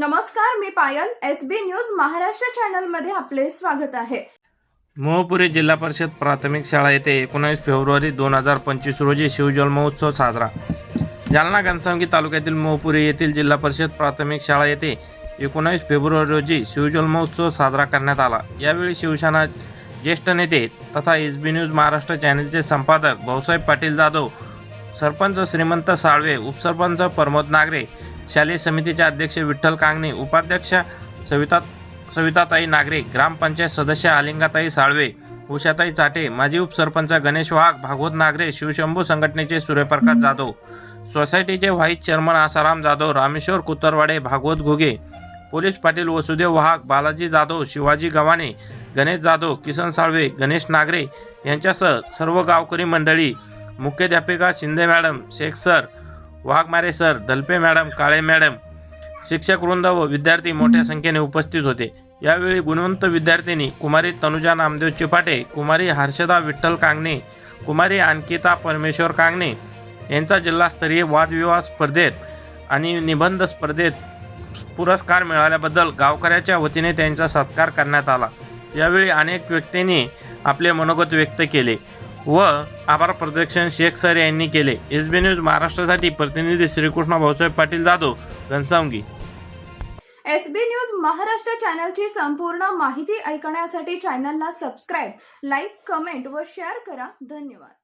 नमस्कार मी Payal S B news Maharashtra चॅनलमध्ये आपले स्वागत आहे. मोहपुरी जिल्हा परिषद प्राथमिक शाळा येथे एकोणावीस फेब्रुवारी दोन हजार पंचवीस रोजी शिवजन्मोत्सव साजरा. जालना घनसावंगी तालुक्यातील मोहपुरी येथील जिल्हा परिषद प्राथमिक शाळा येथे एकोणावीस फेब्रुवारी रोजी शिवजन्मोत्सव साजरा करण्यात आला. यावेळी शिवसेना ज्येष्ठ नेते तथा एस बी न्यूज महाराष्ट्र चॅनलचे संपादक भाऊसाहेब पाटील जाधव सरपंच श्रीमंत साळवे उपसरपंच प्रमोद नागरे शालेय समितीचे अध्यक्ष विठ्ठल कांगणे उपाध्यक्ष सविता सविताताई नागरे ग्रामपंचायत सदस्य आलिंगाताई साळवे उषाताई चाटे माजी उपसरपंच गणेश वाघ भागवत नागरे शिवशंभू संघटनेचे सूर्यप्रकाश जाधव सोसायटीचे vice chairman Asaram Jadhav Rameshwar Kutarwade Bhagwat Ghuge police Patil Vasudev Wagh Balaji Jadhav Shivaji Gavhane Ganesh Jadhav Kisan Salve Ganesh Nagare यांच्यासह सर्व गावकरी मंडळी मुख्याध्यापिका Shinde madam Shaikh sir Waghmare sir. Dalpe madam Kale madam. शिक्षक वृंद व विद्यार्थी मोठ्या संख्येने उपस्थित होते. यावेळी गुणवंत विद्यार्थिनी कुमारी तनुजा नामदेव चिपाटे कुमारी हर्षदा विठ्ठल कांगणे कुमारी अंकिता परमेश्वर कांगणे यांचा जिल्हास्तरीय वादविवाद स्पर्धेत आणि निबंध स्पर्धेत पुरस्कार मिळाल्याबद्दल गावकऱ्याच्या वतीने त्यांचा सत्कार करण्यात आला. यावेळी अनेक व्यक्तींनी आपले मनोगत व्यक्त केले. व आभार प्रदर्शन शेख सर यांनी केले. एस बी न्यूज महाराष्ट्रासाठी प्रतिनिधी Shrikrishna Bhausaheb Patil Jadhav Ghansawangi. S B news Maharashtra चॅनलची संपूर्ण माहिती ऐकण्यासाठी चॅनलला सबस्क्राईब लाईक कमेंट व शेअर करा. धन्यवाद.